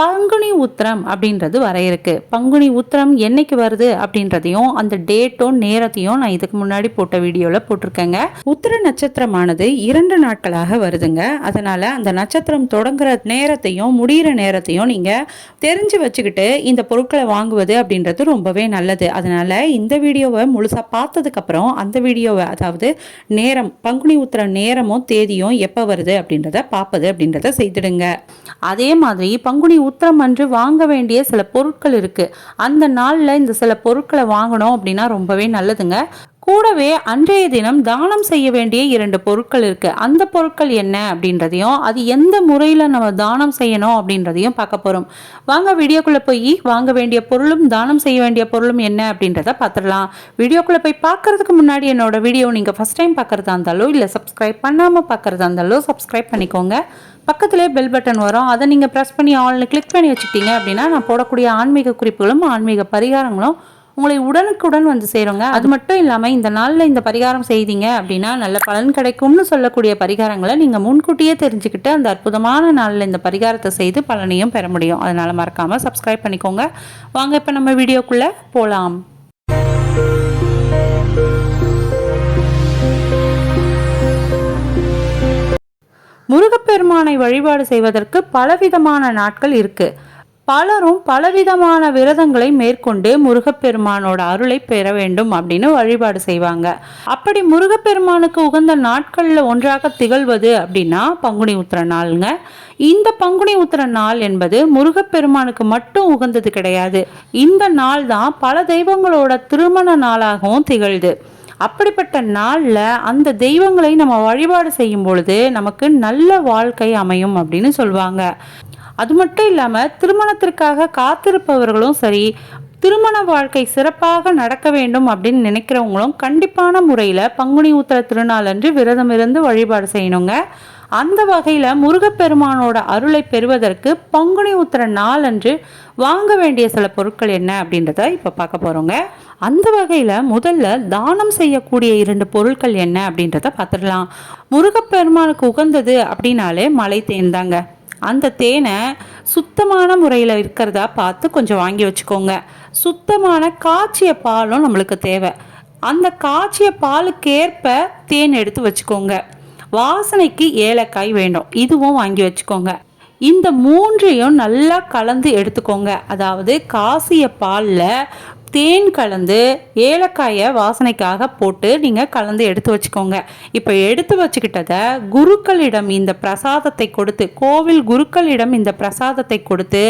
பங்குனி உத்திரம் அப்படின்றது வர இருக்கு. பங்குனி உத்திரம் என்னைக்கு வருது அப்படின்றதையும் அந்த டேட்டும் நேரத்தையும் நான் இதுக்கு முன்னாடி போட்ட வீடியோவில் போட்டிருக்கேங்க. உத்திர நட்சத்திரமானது இரண்டு நாட்களாக வருதுங்க. அதனால அந்த நட்சத்திரம் தொடங்குற நேரத்தையும் முடிகிற நேரத்தையும் நீங்கள் தெரிஞ்சு வச்சுக்கிட்டு இந்த பொருட்களை வாங்குவது அப்படின்றது ரொம்பவே நல்லது. அதனால இந்த வீடியோவை முழுசாக பார்த்ததுக்கப்புறம் அந்த வீடியோவை அதாவது நேரம் பங்குனி உத்திர நேரமும் தேதியும் எப்போ வருது அப்படின்றத பார்ப்பது அப்படின்றத செய்திடுங்க. அதே மாதிரி பங்குனி உத்திரம் அன்று வாங்க வேண்டிய சில பொருட்கள் இருக்கு. அந்த நாளில் இந்த சில பொருட்களை வாங்கணும் அப்படின்னா ரொம்பவே நல்லதுங்க. கூடவே அன்றைய தினம் தானம் செய்ய வேண்டிய இரண்டு பொருட்கள் இருக்கு. அந்த பொருட்கள் என்ன அப்படின்றதையும் அது எந்த முறையில் நம்ம தானம் செய்யணும் அப்படின்றதையும் பார்க்க போகிறோம் வாங்க வீடியோக்குள்ளே போய் வாங்க வேண்டிய பொருளும் தானம் செய்ய வேண்டிய பொருளும் என்ன அப்படின்றத பார்த்துடலாம். வீடியோக்குள்ளே போய் பார்க்கறதுக்கு முன்னாடி என்னோட வீடியோ நீங்கள் ஃபர்ஸ்ட் டைம் பார்க்குறதா இருந்தாலோ இல்லை சப்ஸ்கிரைப் பண்ணாமல் பார்க்குறதா இருந்தாலோ சப்ஸ்கிரைப் பண்ணிக்கோங்க. பக்கத்திலே பெல் பட்டன் வரும். அதை நீங்கள் ப்ரெஸ் பண்ணி ஆல்னு கிளிக் பண்ணி வச்சுக்கிட்டீங்க அப்படின்னா நான் போடக்கூடிய ஆன்மீக குறிப்புகளும் ஆன்மீக பரிகாரங்களும் உங்களை உடனுக்குடன் வந்து சேருங்க. அது மட்டும் இல்லாமல் இந்த நாளில் இந்த பரிகாரம் செய்தீங்க அப்படின்னா நல்ல பலன் கிடைக்கும்னு சொல்லக்கூடிய பரிகாரங்களை நீங்கள் முன்கூட்டியே தெரிஞ்சுக்கிட்டு அந்த அற்புதமான நாளில் இந்த பரிகாரத்தை செய்து பலனையும் பெற முடியும். அதனால் மறக்காமல் சப்ஸ்கிரைப் பண்ணிக்கோங்க. வாங்க இப்போ நம்ம வீடியோக்குள்ளே போகலாம் முருகப்பெருமானை வழிபாடு செய்வதற்கு பலவிதமான நாட்கள் இருக்கு. பலரும் பலவிதமான விரதங்களை மேற்கொண்டு முருகப்பெருமானோட அருளை பெற வேண்டும் அப்படின்னு வழிபாடு செய்வாங்க. அப்படி முருகப்பெருமானுக்கு உகந்த நாட்களில் ஒன்றாக திகழ்வது அப்படின்னா பங்குனி உத்திர நாளுங்க. இந்த பங்குனி உத்திர நாள் என்பது முருகப்பெருமானுக்கு மட்டும் உகந்தது கிடையாது. இந்த நாள் தான் பல தெய்வங்களோட திருமண நாளாகவும் திகழ்து. அப்படிப்பட்ட நாளில் அந்த தெய்வங்களை நம்ம வழிபாடு செய்யும் பொழுது நமக்கு நல்ல வாழ்க்கை அமையும் அப்படின்னு சொல்லுவாங்க அது மட்டும் இல்லாமல் திருமணத்திற்காக காத்திருப்பவர்களும் சரி திருமண வாழ்க்கை சிறப்பாக நடக்க வேண்டும் அப்படின்னு நினைக்கிறவங்களும் கண்டிப்பான முறையில் பங்குனி உத்திர திருநாள் அன்று விரதம் இருந்து வழிபாடு செய்யணுங்க. அந்த வகையில் முருகப்பெருமானோட அருளை பெறுவதற்கு பங்குனி உத்திர நாள் அன்று வாங்க வேண்டிய சில பொருட்கள் என்ன அப்படின்றத இப்போ பார்க்க போகிறோங்க அந்த வகையில் முதல்ல தானம் செய்யக்கூடிய இரண்டு பொருட்கள் என்ன அப்படின்றத பார்த்துடலாம். முருகப்பெருமானுக்கு உகந்தது அப்படின்னாலே மலை தேன் தாங்க. அந்த தேனை சுத்தமான முறையில் இருக்கிறதா பார்த்து கொஞ்சம் வாங்கி வச்சுக்கோங்க. சுத்தமான காய்ச்சிய பாலும் நம்மளுக்கு தேவை. அந்த காய்ச்சிய பாலுக்கேற்ப தேன் எடுத்து வச்சுக்கோங்க. வாசனைக்கு ஏலக்காய் வேண்டும். இதுவும் வாங்கி வச்சுக்கோங்க. இந்த மூன்றையும் நல்லா கலந்து எடுத்துக்கோங்க. அதாவது காசிய பாலில் தேன் கலந்து ஏலக்காயை வாசனைக்காக போட்டு நீங்கள் கலந்து எடுத்து வச்சுக்கோங்க. இப்போ எடுத்து வச்சுக்கிட்டதை குருக்களிடம் இந்த பிரசாதத்தை கொடுத்து கோவில் குருக்களிடம் இந்த பிரசாதத்தை கொடுத்து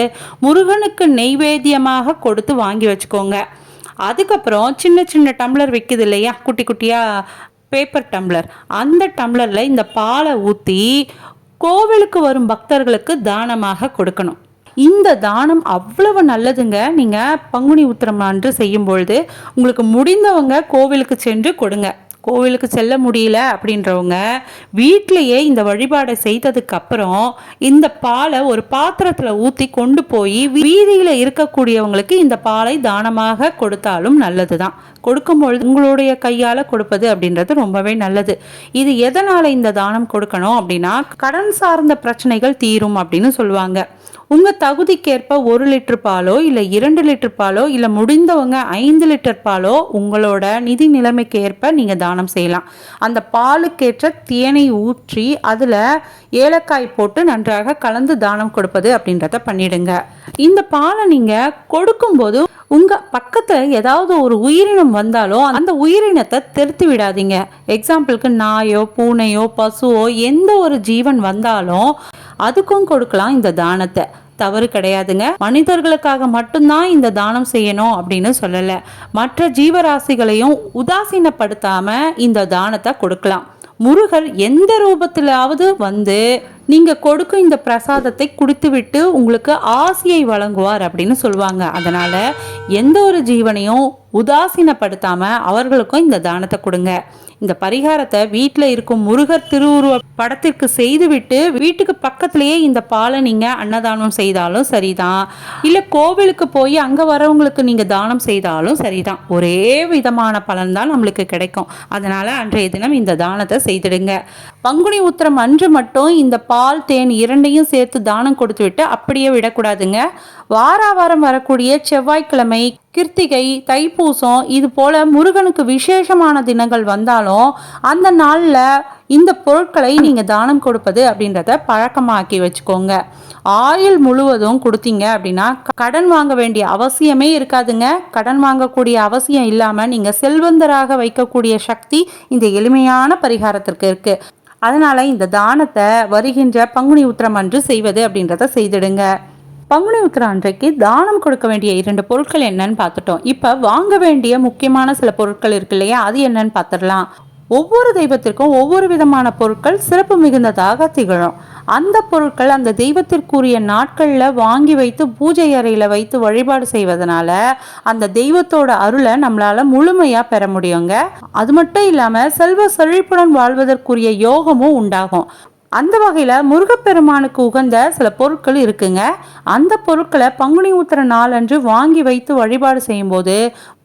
முருகனுக்கு நெய்வேத்தியமாக கொடுத்து வாங்கி வச்சுக்கோங்க. அதுக்கப்புறம் சின்ன சின்ன டம்ளர் விற்கிது இல்லையா? குட்டி குட்டியாக பேப்பர் டம்ளர் அந்த டம்ளரில் இந்த பாலை ஊற்றி கோவிலுக்கு வரும் பக்தர்களுக்கு தானமாக கொடுக்கணும். இந்த தானம் அவ்வளவு நல்லதுங்க. நீங்கள் பங்குனி உத்திரம் அன்று செய்யும்பொழுது உங்களுக்கு முடிந்தவங்க கோவிலுக்கு சென்று கொடுங்க. கோவிலுக்கு செல்ல முடியல அப்படின்றவங்க வீட்டிலையே இந்த வழிபாடை செய்ததுக்கப்புறம் இந்த பாலை ஒரு பாத்திரத்தில் ஊற்றி கொண்டு போய் வீதியில் இருக்கக்கூடியவங்களுக்கு இந்த பாலை தானமாக கொடுத்தாலும் நல்லது தான் கொடுக்கும்பொழுது உங்களுடைய கையால் கொடுப்பது அப்படின்றது ரொம்பவே நல்லது. இது எதனால் இந்த தானம் கொடுக்கணும் அப்படின்னா கடன் சார்ந்த பிரச்சனைகள் தீரும் அப்படின்னு சொல்லுவாங்க. உங்கள் தகுதிக்கேற்ப ஒரு லிட்டர் பாலோ இல்லை இரண்டு லிட்டர் பாலோ இல்லை முடிந்தவங்க ஐந்து லிட்டர் பாலோ உங்களோட நிதி நிலைமைக்கு ஏற்ப நீங்கள் தானம் செய்யலாம். அந்த பாலுக்கேற்ற தேனை ஊற்றி அதில் ஏலக்காய் போட்டு நன்றாக கலந்து தானம் கொடுப்பது அப்படின்றத பண்ணிடுங்க. இந்த பாலை நீங்கள் கொடுக்கும்போது உங்க பக்கத்துல ஏதாவது ஒரு உயிரினம் வந்தாலும் அந்த உயிரினத்தை திருத்தி விடாதீங்க. எக்ஸாம்பிளுக்கு நாயோ பூனையோ பசுவோ எந்த ஒரு ஜீவன் வந்தாலும் அதுக்கும் கொடுக்கலாம் இந்த தானத்தை. தவறு கிடையாதுங்க. மனிதர்களுக்காக மட்டும்தான் இந்த தானம் செய்யணும் அப்படின்னு சொல்லலை. மற்ற ஜீவராசிகளையும் உதாசீனப்படுத்தாம இந்த தானத்தை கொடுக்கலாம். முருகர் எந்த ரூபத்திலாவது வந்து நீங்க கொடுக்கும் இந்த பிரசாதத்தை கொடுத்துவிட்டு உங்களுக்கு ஆசையை வழங்குவார் அப்படின்னு சொல்லுவாங்க. அதனால எந்த ஒரு ஜீவனையும் உதாசீனப்படுத்தாம அவர்களுக்கும் இந்த தானத்தை கொடுங்க. இந்த பரிகாரத்தை வீட்டில் இருக்கும் முருகர் திருவுருவ படத்திற்கு செய்துவிட்டு வீட்டுக்கு பக்கத்திலேயே இந்த பாலை நீங்கள் அன்னதானம் செய்தாலும் சரிதான். இல்லை கோவிலுக்கு போய் அங்கே வரவங்களுக்கு நீங்கள் தானம் செய்தாலும் சரிதான். ஒரே விதமான பலன் தான் நம்மளுக்கு கிடைக்கும். அதனால் அன்றைய தினம் இந்த தானத்தை செய்திடுங்க. பங்குனி உத்திரம் அன்று மட்டும் இந்த பால் தேன் இரண்டையும் சேர்த்து தானம் கொடுத்து விட்டு அப்படியே விடக்கூடாதுங்க. வார வாரம் வரக்கூடிய செவ்வாய்க்கிழமை கிருத்திகை தைப்பூசம் இது போல முருகனுக்கு விசேஷமான தினங்கள் வந்தாலும் அந்த நாளில் இந்த பொருட்களை நீங்கள் தானம் கொடுப்பது அப்படின்றத பழக்கமாக்கி வச்சுக்கோங்க. ஆயுள் முழுவதும் கொடுத்தீங்க அப்படின்னா கடன் வாங்க வேண்டிய அவசியமே இருக்காதுங்க. கடன் வாங்கக்கூடிய அவசியம் இல்லாமல் நீங்கள் செல்வந்தராக வைக்கக்கூடிய சக்தி இந்த எளிமையான பரிகாரத்திற்கு இருக்குது அதனால் இந்த தானத்தை வருகின்ற பங்குனி உத்திரம் அன்று செய்வது அப்படின்றத செய்திடுங்க. பங்குனி உத்திரம் அன்றைக்கு தானம் கொடுக்க வேண்டிய இரண்டு பொருட்கள் என்னன்னு பார்த்துட்டோம். இப்போ வாங்க வேண்டிய முக்கியமான சில பொருட்கள் இருக்கு இல்லையா? அது என்னன்னு பார்த்துடலாம். ஒவ்வொரு தெய்வத்திற்கும் ஒவ்வொரு விதமான பொருட்கள் சிறப்பு மிகுந்ததாக திகழும். அந்த பொருட்கள் அந்த தெய்வத்திற்குரிய நாட்களில் வாங்கி வைத்து பூஜை அறையில் வைத்து வழிபாடு செய்வதனால அந்த தெய்வத்தோட அருளை நம்மளால் முழுமையாக பெற முடியுங்க. அது மட்டும் இல்லாமல் செல்வ செழிப்புடன் வாழ்வதற்குரிய யோகமும் உண்டாகும். அந்த வகையில் முருகப்பெருமானுக்கு உகந்த சில பொருட்கள் இருக்குங்க. அந்த பொருட்களை பங்குனி உத்திர நாளன்று வாங்கி வைத்து வழிபாடு செய்யும்போது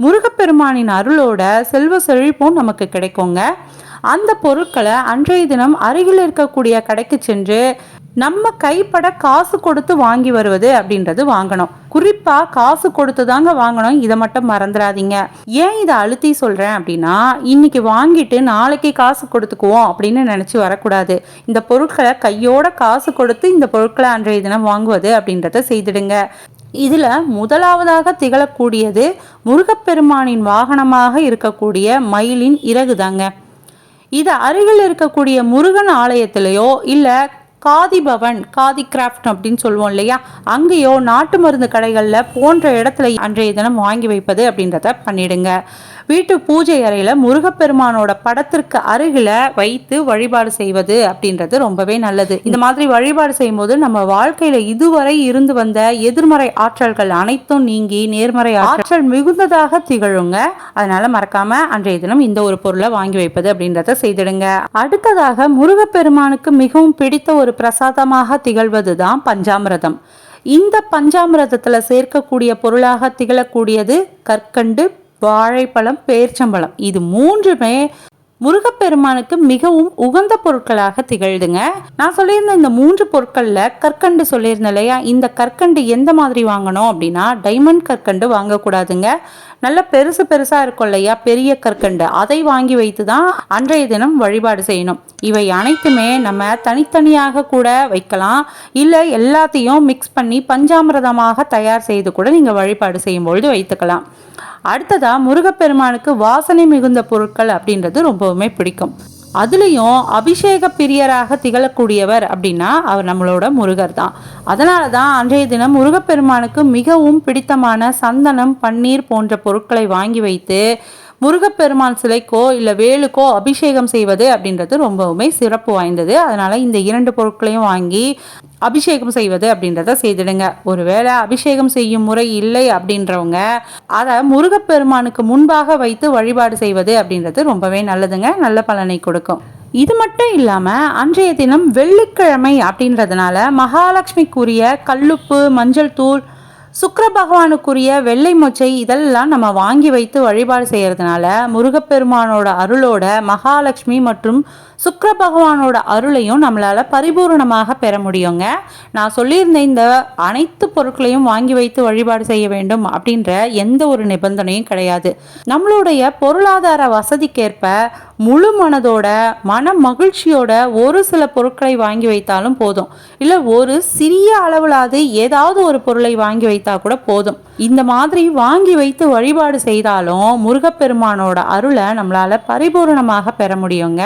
முருகப்பெருமானின் அருளோட செல்வ செழிப்பும் நமக்கு கிடைக்குங்க. அந்த பொருட்களை அன்றைய தினம் அருகில் இருக்கக்கூடிய கடைக்கு சென்று நம்ம கைப்பட காசு கொடுத்து வாங்கி வருவது அப்படின்றது வாங்கணும். குறிப்பா காசு கொடுத்து தாங்க வாங்கணும். இதை மட்டும் மறந்துடாதீங்க. ஏன் இதை அழுத்தி சொல்றேன் அப்படின்னா இன்னைக்கு வாங்கிட்டு நாளைக்கு காசு கொடுத்துக்குவோம் அப்படின்னு நினைச்சு வரக்கூடாது. இந்த பொருட்களை கையோட காசு கொடுத்து இந்த பொருட்களை அன்றைய தினம் வாங்குவது அப்படின்றத செய்திடுங்க. இதுல முதலாவதாக திகழக்கூடியது முருகப்பெருமானின் வாகனமாக இருக்கக்கூடிய மயிலின் இறகு தாங்க இது அருகில் இருக்கக்கூடிய முருகன் ஆலயத்திலேயோ இல்லை காதி பவன் காதி கிராஃப்ட் அப்படின்னு சொல்லுவோம் இல்லையா? அங்கேயோ நாட்டு மருந்து கடைகளில் போன்ற இடத்துல அன்றைய தினம் வாங்கி வைப்பது அப்படின்றத பண்ணிடுங்க. வீட்டு பூஜை அறையில் முருகப்பெருமானோட படத்திற்கு அருகில் வைத்து வழிபாடு செய்வது அப்படின்றது ரொம்பவே நல்லது. இந்த மாதிரி வழிபாடு செய்யும்போது நம்ம வாழ்க்கையில இதுவரை இருந்து வந்த எதிர்மறை ஆற்றல்கள் அனைத்தும் நீங்கி நேர்மறை ஆற்றல் மிகுந்ததாக திகழுங்க. அதனால மறக்காம அன்றைய தினம் இந்த ஒரு பொருளை வாங்கி வைப்பது அப்படின்றத செய்திடுங்க. அடுத்ததாக முருகப்பெருமானுக்கு மிகவும் பிடித்த ஒரு பிரசாதமாக திகழ்வது தான் பஞ்சாமிரதம். இந்த பஞ்சாமிரதத்தில் சேர்க்கக்கூடிய பொருளாக திகழக்கூடியது கற்கண்டு வாழைப்பழம் பேர்ச்சம்பழம். இது மூன்றுமே முருகப்பெருமானுக்கு மிகவும் உகந்த பொருட்களாக திகழ்துங்க. நான் சொல்லியிருந்த இந்த மூன்று பொருட்களில் கற்கண்டு சொல்லியிருந்தேன் இல்லையா? இந்த கற்கண்டு எந்த மாதிரி வாங்கணும் அப்படின்னா டைமண்ட் கற்கண்டு வாங்கக்கூடாதுங்க. நல்ல பெருசு பெருசாக இருக்கும் இல்லையா? பெரிய கற்கண்டு. அதை வாங்கி வைத்து தான் அன்றைய தினம் வழிபாடு செய்யணும். இவை அனைத்துமே நம்ம தனித்தனியாக கூட வைக்கலாம். இல்லை எல்லாத்தையும் மிக்ஸ் பண்ணி பஞ்சாமிரதமாக தயார் செய்து கூட நீங்கள் வழிபாடு செய்யும் பொழுது வைத்துக்கலாம். அடுத்ததா முருகப்பெருமானுக்கு வாசனை மிகுந்த பொருட்கள் அப்படின்றது ரொம்பவுமே பிடிக்கும். அதுலேயும் அபிஷேக பிரியராக திகழக்கூடியவர் அப்படின்னா அவர் நம்மளோட முருகர் தான். அதனால தான் அன்றைய தினம் முருகப்பெருமானுக்கு மிகவும் பிடித்தமான சந்தனம் பன்னீர் போன்ற பொருட்களை வாங்கி வைத்து முருகப்பெருமான் சிலைக்கோ இல்லை வேலுக்கோ அபிஷேகம் செய்வது அப்படின்றது ரொம்பவுமே சிறப்பு வாய்ந்தது. அதனால் இந்த இரண்டு பொருட்களையும் வாங்கி அபிஷேகம் செய்வது அப்படின்றத செய்திடுங்க. ஒருவேளை அபிஷேகம் செய்யும் முறை இல்லை அப்படின்றவங்க அதை முருகப்பெருமானுக்கு முன்பாக வைத்து வழிபாடு செய்வது அப்படின்றது ரொம்பவே நல்லதுங்க. நல்ல பலனை கொடுக்கும். இது மட்டும் இல்லாமல் அன்றைய தினம் வெள்ளிக்கிழமை அப்படின்றதுனால மகாலட்சுமிக்குரிய கல்லுப்பு மஞ்சள் தூள் சுக்கர பகவானுக்குரிய வெள்ளை மொச்சை இதெல்லாம் நம்ம வாங்கி வைத்து வழிபாடு செய்கிறதுனால முருகப்பெருமானோட அருளோட மகாலட்சுமி மற்றும் சுக்கர பகவானோட அருளையும் நம்மளால் பரிபூர்ணமாக பெற முடியுங்க. நான் சொல்லியிருந்த இந்த அனைத்து பொருட்களையும் வாங்கி வைத்து வழிபாடு செய்ய வேண்டும் அப்படின்ற எந்த ஒரு நிபந்தனையும் கிடையாது. நம்மளுடைய பொருளாதார வசதிக்கேற்ப முழு மனதோட மன மகிழ்ச்சியோட ஒரு சில பொருட்களை வாங்கி வைத்தாலும் போதும். இல்லை ஒரு சிறிய அளவிலாவது ஏதாவது ஒரு பொருளை வாங்கி வைத்தா கூட போதும். இந்த மாதிரி வாங்கி வைத்து வழிபாடு செய்தாலும் முருகப்பெருமானோட அருளை நம்மளால பரிபூர்ணமாக பெற முடியுங்க.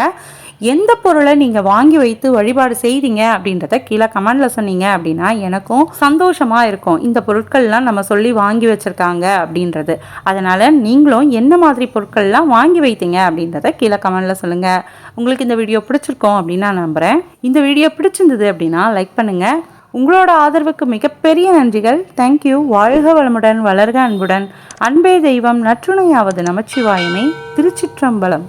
எந்த பொருளை நீங்கள் வாங்கி வைத்து வழிபாடு செய்தீங்க அப்படின்றத கீழே கமெண்டில் சொன்னீங்க அப்படின்னா எனக்கும் சந்தோஷமாக இருக்கும். இந்த பொருட்கள்லாம் நம்ம சொல்லி வாங்கி வச்சுருக்காங்க அப்படின்றது. அதனால் நீங்களும் என்ன மாதிரி பொருட்கள்லாம் வாங்கி வைத்தீங்க அப்படின்றத கீழே கமெண்டில் சொல்லுங்கள் உங்களுக்கு இந்த வீடியோ பிடிச்சிருக்கோம் அப்படின்னு நான் நம்புகிறேன் இந்த வீடியோ பிடிச்சிருந்தது அப்படின்னா லைக் பண்ணுங்கள் உங்களோட ஆதரவுக்கு மிகப்பெரிய நன்றிகள். தேங்க்யூ வாழ்க வளமுடன் வளர்க அன்புடன். அன்பே தெய்வம் நற்றுணையாவது நமச்சிவாயமே. திருச்சிற்றம்பலம்.